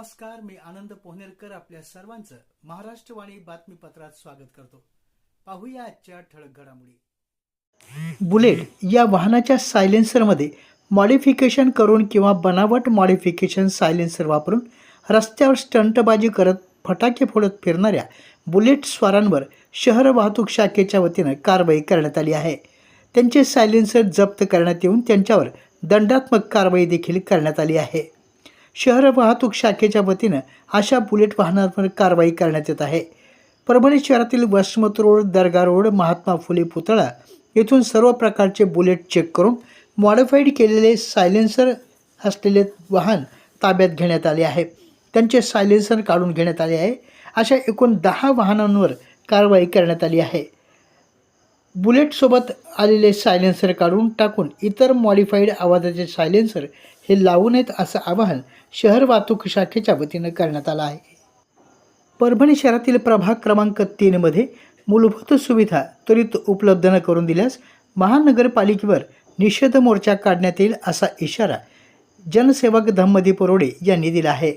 नमस्कार मी आनंद पोहनेरकर आपल्या सर्वांचं महाराष्ट्रवाणी बातमीपत्रात स्वागत करतो. पाहूया आजच्या ठळक घडामोडी. बुलेट या वाहनाच्या सायलेन्सरमध्ये मॉडिफिकेशन करून किंवा बनावट मॉडिफिकेशन सायलेन्सर वापरून रस्त्यावर स्टंटबाजी करत फटाके फोडत फिरणाऱ्या बुलेट स्वारांवर शहर वाहतूक शाखेच्या वतीनं कारवाई करण्यात आली आहे. त्यांचे सायलेन्सर जप्त करण्यात येऊन त्यांच्यावर दंडात्मक कारवाई देखील करण्यात आली आहे. शहर वाहतूक शाखेच्या वतीनं अशा बुलेट वाहनांवर कारवाई करण्यात येत आहे. परभणी शहरातील वसमत रोड दर्गा रोड महात्मा फुले पुतळा येथून सर्व प्रकारचे बुलेट चेक करून मॉडिफाईड केलेले सायलेन्सर असलेले वाहन ताब्यात घेण्यात आले आहे. त्यांचे सायलेन्सर काढून घेण्यात आले आहे. अशा एकूण दहा वाहनांवर कारवाई करण्यात आली आहे. बुलेटसोबत आलेले सायलेन्सर काढून टाकून इतर मॉडिफाईड आवाजाचे सायलेन्सर हे लावू नयेत असं आवाहन शहर वाहतूक शाखेच्या वतीनं करण्यात आलं आहे. परभणी शहरातील प्रभाग क्रमांक तीनमध्ये मूलभूत सुविधा त्वरित उपलब्ध न करून दिल्यास महानगरपालिकेवर निषेध मोर्चा काढण्यात येईल असा इशारा जनसेवक धम्मदी पुरोडे यांनी दिला आहे.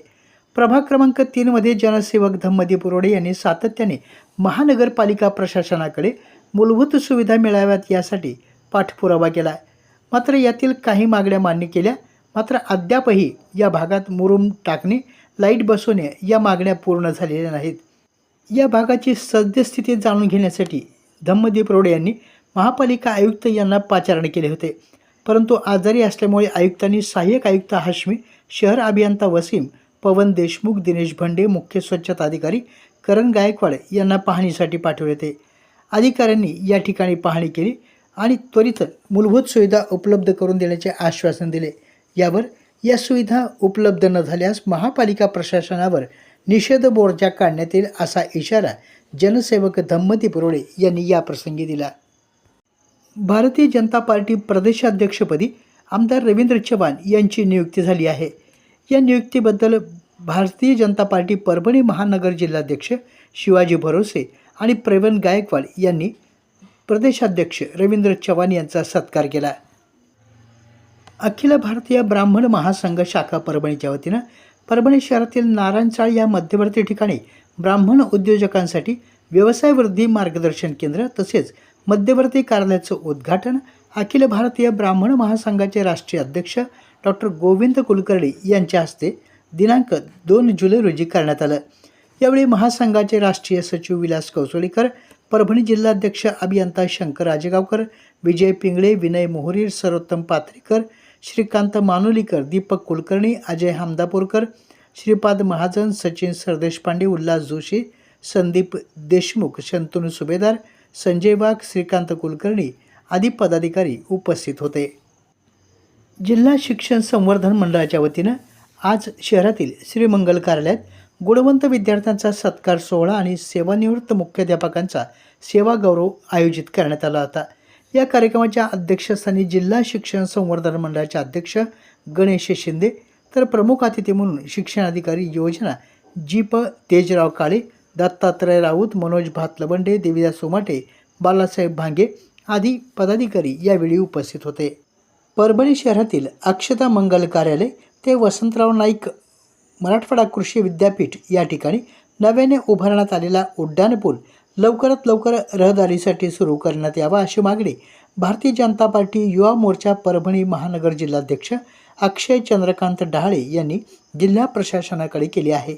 प्रभाग क्रमांक तीनमध्ये जनसेवक धम्मदी पुरोडे यांनी सातत्याने महानगरपालिका प्रशासनाकडे मूलभूत सुविधा मिळाव्यात यासाठी पाठपुरावा केला मात्र यातील काही मागण्या मान्य केल्या. मात्र अद्यापही या भागात मुरुम टाकणे लाइट बसवणे या मागण्या पूर्ण झालेल्या नाहीत. या भागाची सद्यस्थिती जाणून घेण्यासाठी धम्मदीप रोडे यांनी महापालिका आयुक्त यांना पाचारण केले होते. परंतु आजारी असल्यामुळे आयुक्तांनी सहाय्यक आयुक्त हाशमी शहर अभियंता वसीम पवन देशमुख दिनेश भंडे मुख्य स्वच्छता अधिकारी करण गायकवाड यांना पाहणीसाठी पाठवले होते. अधिकाऱ्यांनी या ठिकाणी पाहणी केली आणि त्वरित मूलभूत सुविधा उपलब्ध करून देण्याचे आश्वासन दिले. यावर या सुविधा उपलब्ध न झाल्यास महापालिका प्रशासनावर निषेध मोर्चा काढण्यात येईल असा इशारा जनसेवक धम्मती पुरोळे यांनी याप्रसंगी दिला. भारतीय जनता पार्टी प्रदेशाध्यक्षपदी आमदार रवींद्र चव्हाण यांची नियुक्ती झाली आहे. या नियुक्तीबद्दल भारतीय जनता पार्टी परभणी महानगर जिल्हाध्यक्ष शिवाजी भरोसे आणि प्रवीण गायकवाड यांनी प्रदेशाध्यक्ष रवींद्र चव्हाण यांचा सत्कार केला. अखिल भारतीय ब्राह्मण महासंघ शाखा परभणीच्या वतीनं परभणी शहरातील नारायणचाळ या मध्यवर्ती ठिकाणी ब्राह्मण उद्योजकांसाठी व्यवसाय वृद्धी मार्गदर्शन केंद्र तसेच मध्यवर्ती कार्यालयाचं उद्घाटन अखिल भारतीय ब्राह्मण महासंघाचे राष्ट्रीय अध्यक्ष डॉक्टर गोविंद कुलकर्णी यांच्या हस्ते दिनांक दोन जुलै रोजी करण्यात आलं. यावेळी महासंघाचे राष्ट्रीय सचिव विलास कौसळीकर परभणी जिल्हाध्यक्ष अभियंता शंकर राजेगावकर विजय पिंगळे विनय मोहरीर सर्वोत्तम पात्रीकर श्रीकांत मानुलीकर दीपक कुलकर्णी अजय हमदापूरकर श्रीपाद महाजन सचिन सरदेशपांडे उल्हास जोशी संदीप देशमुख शंतनू सुभेदार संजय वाघ श्रीकांत कुलकर्णी आदी पदाधिकारी उपस्थित होते. जिल्हा शिक्षण संवर्धन मंडळाच्या वतीनं आज शहरातील श्रीमंगल कार्यालयात गुणवंत विद्यार्थ्यांचा सत्कार सोहळा आणि सेवानिवृत्त मुख्याध्यापकांचा सेवा गौरव आयोजित करण्यात आला होता. या कार्यक्रमाच्या अध्यक्षस्थानी जिल्हा शिक्षण संवर्धन मंडळाचे अध्यक्ष गणेश शिंदे तर प्रमुख अतिथी म्हणून शिक्षणाधिकारी योजना जी प तेजराव काळे दत्तात्रय राऊत मनोज भातलबंडे देवीदास सोमाटे बालासाहेब भांगे आदी पदाधिकारी यावेळी उपस्थित होते. परभणी शहरातील अक्षता मंगल कार्यालय ते वसंतराव नाईक मराठवाडा कृषी विद्यापीठ या ठिकाणी नव्याने उभारण्यात आलेला उड्डाणपूल लवकरात लवकर रहदारीसाठी सुरू करण्यात यावा अशी मागणी भारतीय जनता पार्टी युवा मोर्चा परभणी महानगर जिल्हाध्यक्ष अक्षय चंद्रकांत डहाळे यांनी जिल्हा प्रशासनाकडे केली आहे.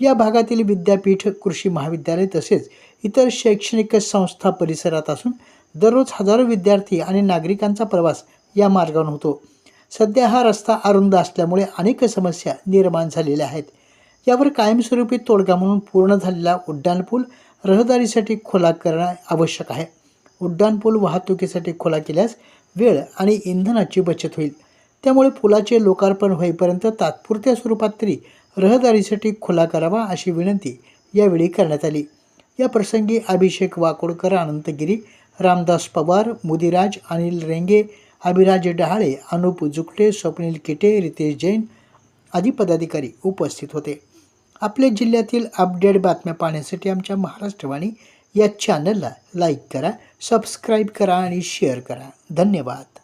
या भागातील विद्यापीठ कृषी महाविद्यालय तसेच इतर शैक्षणिक संस्था परिसरात असून दररोज हजारो विद्यार्थी आणि नागरिकांचा प्रवास या मार्गावर होतो. सध्या हा रस्ता अरुंद असल्यामुळे अनेक समस्या निर्माण झालेल्या आहेत. यावर कायमस्वरूपी तोडगा म्हणून पूर्ण झालेला उड्डाणपूल रहदारीसाठी खुला करणं आवश्यक आहे. उड्डाणपूल वाहतुकीसाठी खुला केल्यास वेळ आणि इंधनाची बचत होईल. त्यामुळे पुलाचे लोकार्पण होईपर्यंत तात्पुरत्या स्वरूपात तरी रहदारीसाठी खुला करावा अशी विनंती यावेळी करण्यात आली. या प्रसंगी अभिषेक वाकोडकर अनंतगिरी रामदास पवार मुदिराज अनिल रेंगे अभिराज डहाळे अनुप जुकटे स्वप्नील किटे रितेश जैन आदी पदाधिकारी उपस्थित होते. आपल्या जिल्ह्यातील अपडेट बातम्या पाहण्यासाठी आमच्या महाराष्ट्रवाणी या चॅनलला लाईक करा सबस्क्राईब करा आणि शेअर करा. धन्यवाद.